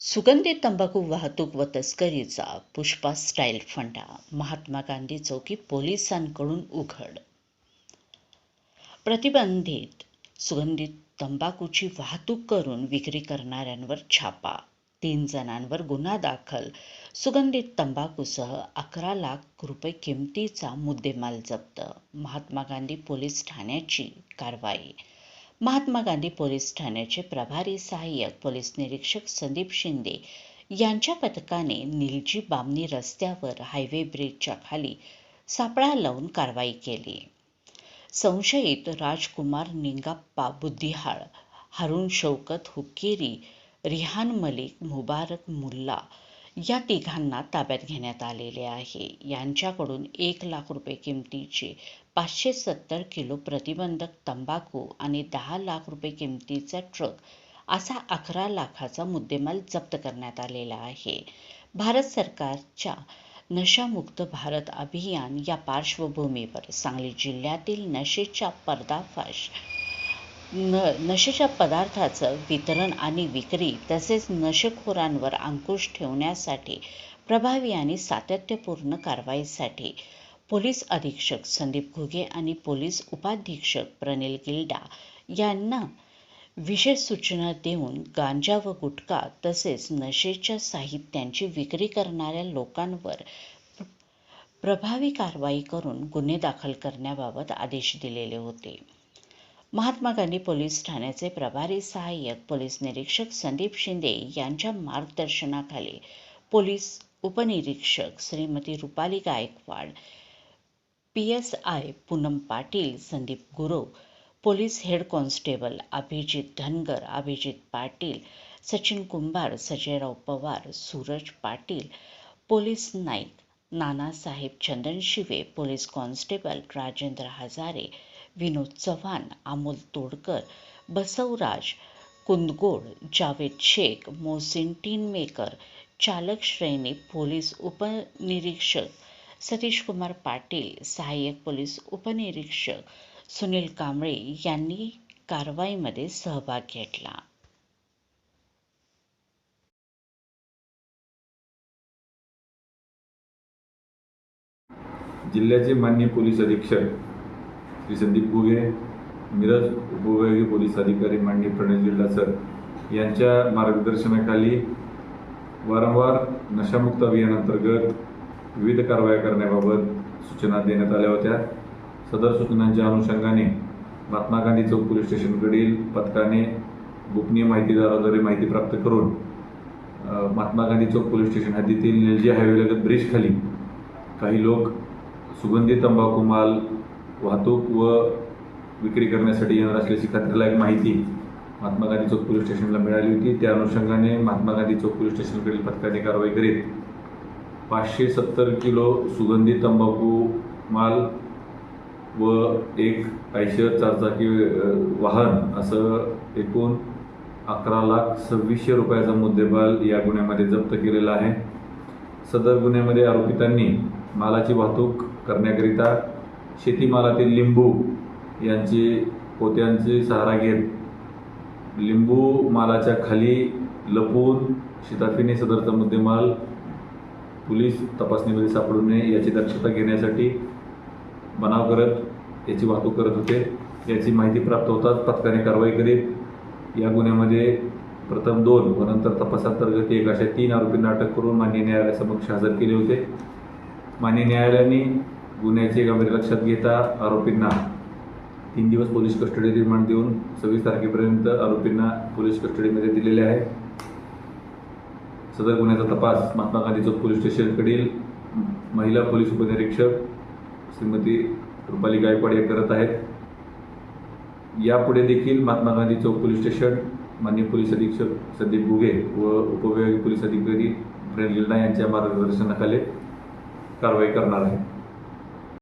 सुगंधी तंबाखू वाहतूक व तस्करीचा पुष्पा स्टाईल फंडा महात्मा गांधी चौकी पोलिसांकडून उघड. प्रतिबंधित सुगंधित तंबाखूची वाहतूक करून विक्री करणाऱ्यांवर छापा. तीन जणांवर गुन्हा दाखल. सुगंधित तंबाखूसह अकरा लाख रुपये किमतीचा मुद्देमाल जप्त. महात्मा गांधी पोलीस ठाण्याची कारवाई. महात्मा गांधी पोलीस ठाण्याचे प्रभारी सहाय्यक पोलीस निरीक्षक संदीप शिंदे यांच्या पथकाने निलजी बामणी रस्त्यावर हायवे ब्रिजच्या खाली सापळा लावून कारवाई केली. संशयित राजकुमार निंगाप्पा बुद्धिहाळ हारून शौकत हुक्केरी रिहान मलिक मुबारक मुल्ला या तिघांना ताब्यात घेण्यात आलेले आहे. यांच्याकडून एक लाख रुपये किमतीची पाचशे सत्तर किलो प्रतिबंधक तंबाखू आणि दहा लाख रुपये किमतीचा ट्रक असा अकरा लाखाचा मुद्देमाल जप्त करण्यात आलेला आहे. भारत सरकारच्या नशामुक्त भारत अभियान या पार्श्वभूमीवर सांगली जिल्ह्यातील नशेच्या पर्दाफाश न नशेच्या पदार्थाचं वितरण आणि विक्री तसेच नशेखोरांवर अंकुश ठेवण्यासाठी प्रभावी आणि सातत्यपूर्ण कारवाईसाठी पोलीस अधीक्षक संदीप घुगे आणि पोलीस उपाधीक्षक प्रनिल गिल्डा यांना विशेष सूचना देऊन गांजा व गुटखा तसेच नशेच्या साहित्यांची विक्री करणाऱ्या लोकांवर प्रभावी कारवाई करून गुन्हे दाखल करण्याबाबत आदेश दिलेले होते. महात्मा गांधी पोलीस ठाण्याचे प्रभारी सहाय्यक पोलीस निरीक्षक संदीप शिंदे यांच्या मार्गदर्शनाखाली पोलीस उपनिरीक्षक Shrimati Rupali Gaikwad P S I Poonam Patil Sandeep Gurav police head constable Abhijit Dhangar Abhijit Patil Sachin Kumbhar Sajayrao Pawar Suraj Patil police naik Nanasaheb Chandanshive police constable Rajendra Hazare Vinod Chavan Amol Todkar Basavraj Kundgod Javed Shaikh Mohsin Tinmaker चालक श्रेणी police उपनिरीक्षक सतीश कुमार पाटील सहाय्यक police उपनिरीक्षक सुनील कांबळे यांनी कारवाईमध्ये सहभाग घेतला. जिल्ह्याचे मान्य पोलीस अधीक्षक श्री संदीप गुगे मिरज उपविभागीय पोलीस अधिकारी माननीय प्रणय जिल्हा सर यांच्या मार्गदर्शनाखाली वारंवार नशामुक्त अभियानांतर्गत विविध कारवाया करण्याबाबत सूचना देण्यात आल्या होत्या. सदर सूचनांच्या अनुषंगाने महात्मा गांधी चौक पोलीस स्टेशनकडील पथकाने गोपनीय माहितीदाराद्वारे माहिती प्राप्त करून महात्मा गांधी चौक पोलीस स्टेशन हद्दीतील निलजी हायवेलगत ब्रिजखाली काही लोक सुगंधी तंबाखू माल वाहतूक व विक्री करण्यासाठी येणार असल्याची खात्रीलायक माहिती महात्मा गांधी चौक पोलीस स्टेशनला मिळाली होती. त्या अनुषंगाने महात्मा गांधी चौक पोलीस स्टेशनकडील पथकाने कारवाई करीत पाचशे सत्तर किलो सुगंधी तंबाखू माल व एक आयशर चारचाकी वाहन असं एकूण अकरा लाख सव्वीसशे रुपयाचा मुद्देमाल या गुन्ह्यामध्ये जप्त केलेला आहे. सदर गुन्ह्यामध्ये आरोपितांनी मालाची वाहतूक करण्याकरिता शेतीमालातील लिंबू यांची पोत्यांची सहारा घेत लिंबू मालाच्या खाली लपून शिताफीने सदरचा मुद्देमाल पोलीस तपासणीमध्ये सापडू नये याची दक्षता घेण्यासाठी बनाव करत याची वाहतूक करत होते. याची माहिती प्राप्त होताच पथकाने कारवाई करीत. या गुन्ह्यामध्ये प्रथम दोन व नंतर तपासांतर्गत एक अशा तीन आरोपींना अटक करून मान्य न्यायालयासमक्ष हजर केले होते. मान्य न्यायालयाने गुन्ह्याचे गंभीर लक्षात घेता आरोपींना तीन दिवस पोलीस कस्टडी रिमांड देऊन सव्वीस तारखेपर्यंत आरोपींना पोलीस कस्टडीमध्ये दिलेले आहे. सदर गुन्ह्याचा तपास महात्मा गांधी चौक पोलीस स्टेशनकडील महिला पोलीस उपनिरीक्षक श्रीमती रुपाली गायकवाड हे करत आहेत. यापुढे देखील महात्मा गांधी चौक पोलीस स्टेशन माननीय पोलीस अधीक्षक संदीप गुगे व उपविभागीय पोलीस अधिकारी प्रेम गिल्डा यांच्या मार्गदर्शनाखाली कारवाई करणार आहे